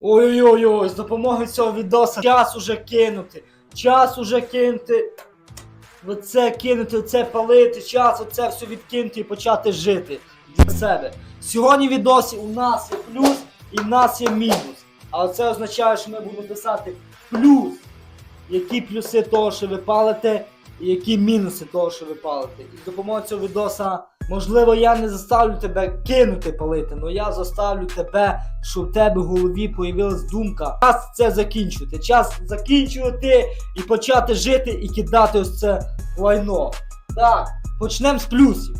Ой-ой-ой, з допомогою цього відоса час уже кинути. Час уже кинути. Оце кинути, оце палити, час, оце все відкинути і почати жити для себе. Сьогодні відосі у нас є плюс і в нас є мінус. А це означає, що ми будемо писати плюс. Які плюси того, що ви палите, і які мінуси того, що ви палите. І допомогою цього відоса, можливо, я не заставлю тебе кинути палити, але я заставлю тебе, щоб в тебе в голові появилась думка. Час це закінчувати. Час закінчувати і почати жити і кидати ось це лайно. Так, почнемо з плюсів.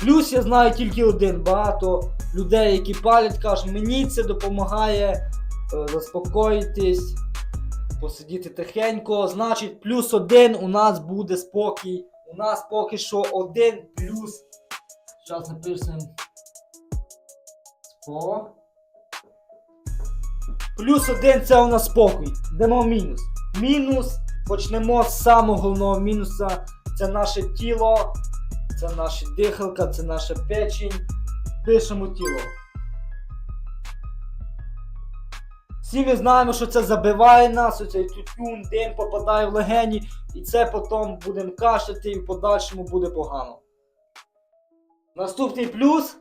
Плюс я знаю тільки один. Багато людей, які палять, кажуть, мені це допомагає е, заспокоїтись, посидіти тихенько. Значить, плюс один у нас буде спокій. У нас поки що один плюс. Зараз напишемо. Спо. Плюс один це у нас спокій. Йдемо мінус. Мінус. Почнемо з самого головного мінуса. Це наше тіло, це наша дихалка, це наша печень. Пишемо тіло. Всі ми знаємо, що це забиває нас, оцей тютюн, дим попадає в легені, і це потім будемо кашляти і в подальшому буде погано. Наступний плюс.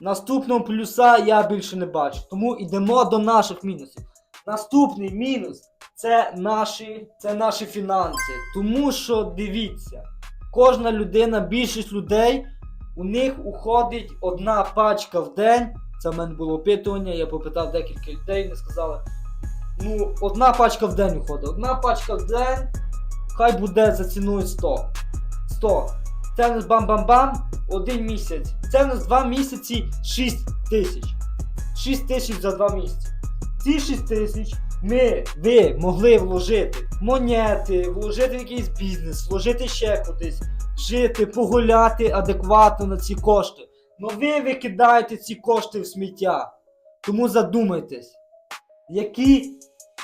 Наступного плюса я більше не бачу. Тому йдемо до наших мінусів. Наступний мінус це наші, це наші фінанси. Тому що дивіться, кожна людина, більшість людей, у них уходить одна пачка в день. Це в мене було опитування, я попитав декілька людей, вони сказали. Ну, одна пачка в день уходить. Одна пачка в день, хай буде за ціною 100. 100. Це в нас бам-бам-бам, один місяць. Це в нас два місяці 6 тисяч. 6 тисяч за два місяці. Ці 6 тисяч ми, ви могли вложити монети, вложити в якийсь бізнес, вложити ще кудись, жити, погуляти адекватно на ці кошти. Но ви викидаєте ці кошти в сміття. Тому задумайтесь, які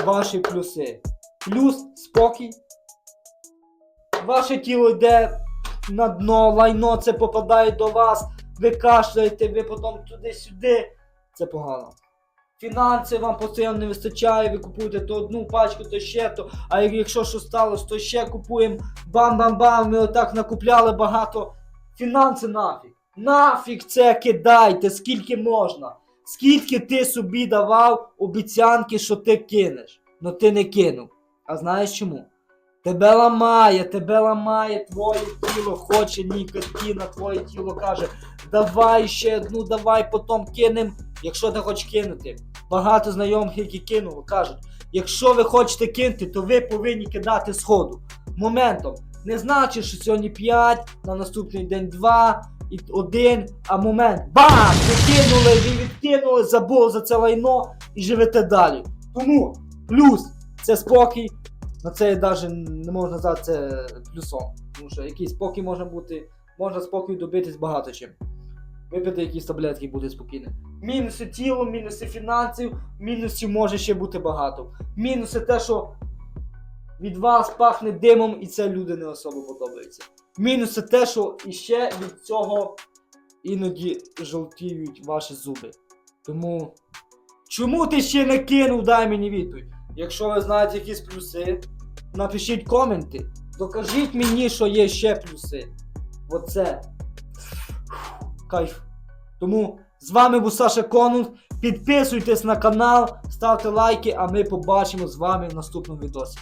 ваші плюси? Плюс спокій. Ваше тіло йде на дно, лайно це попадає до вас, ви кашляєте, ви потім туди-сюди. Це погано. Фінанси вам постійно не вистачає, ви купуєте то одну пачку, то ще то. А якщо що сталося, то ще купуємо бам-бам-бам, ми отак накупляли багато. Фінанси нафіг. Нафіг це кидайте, скільки можна. Скільки ти собі давав обіцянки, що ти кинеш, но ти не кинув. А знаєш чому? Тебе ламає, тебе ламає твоє тіло, хоче нікотина, твоє тіло каже, давай ще одну, давай потім кинем, якщо ти хочеш кинути. Багато знайомих, які кинули, кажуть, якщо ви хочете кинути, то ви повинні кидати сходу. Моментом. Не значить, що сьогодні 5, на наступний день 2 і 1, а момент. Бам! Ви кинули, ви відкинули, забули за це лайно і живете далі. Тому плюс це спокій. На це навіть не можна назвати це плюсом. Тому що якийсь спокій може бути, можна спокій добитись багато чим. Випити якісь таблетки і бути спокійним. Мінуси тіла, мінуси фінансів, мінусів може ще бути багато. Мінуси те, що від вас пахне димом і це люди не особо подобається. Мінуси те, що іще від цього іноді жовтіють ваші зуби. Тому. Чому ти ще не кинув? Дай мені відповідь. Якщо ви знаєте якісь плюси, напишіть коменти. Докажіть мені, що є ще плюси. Оце. Кайф. Тому з вами був Саша Конунг. Підписуйтесь на канал, ставте лайки, а ми побачимо з вами в наступному відосі.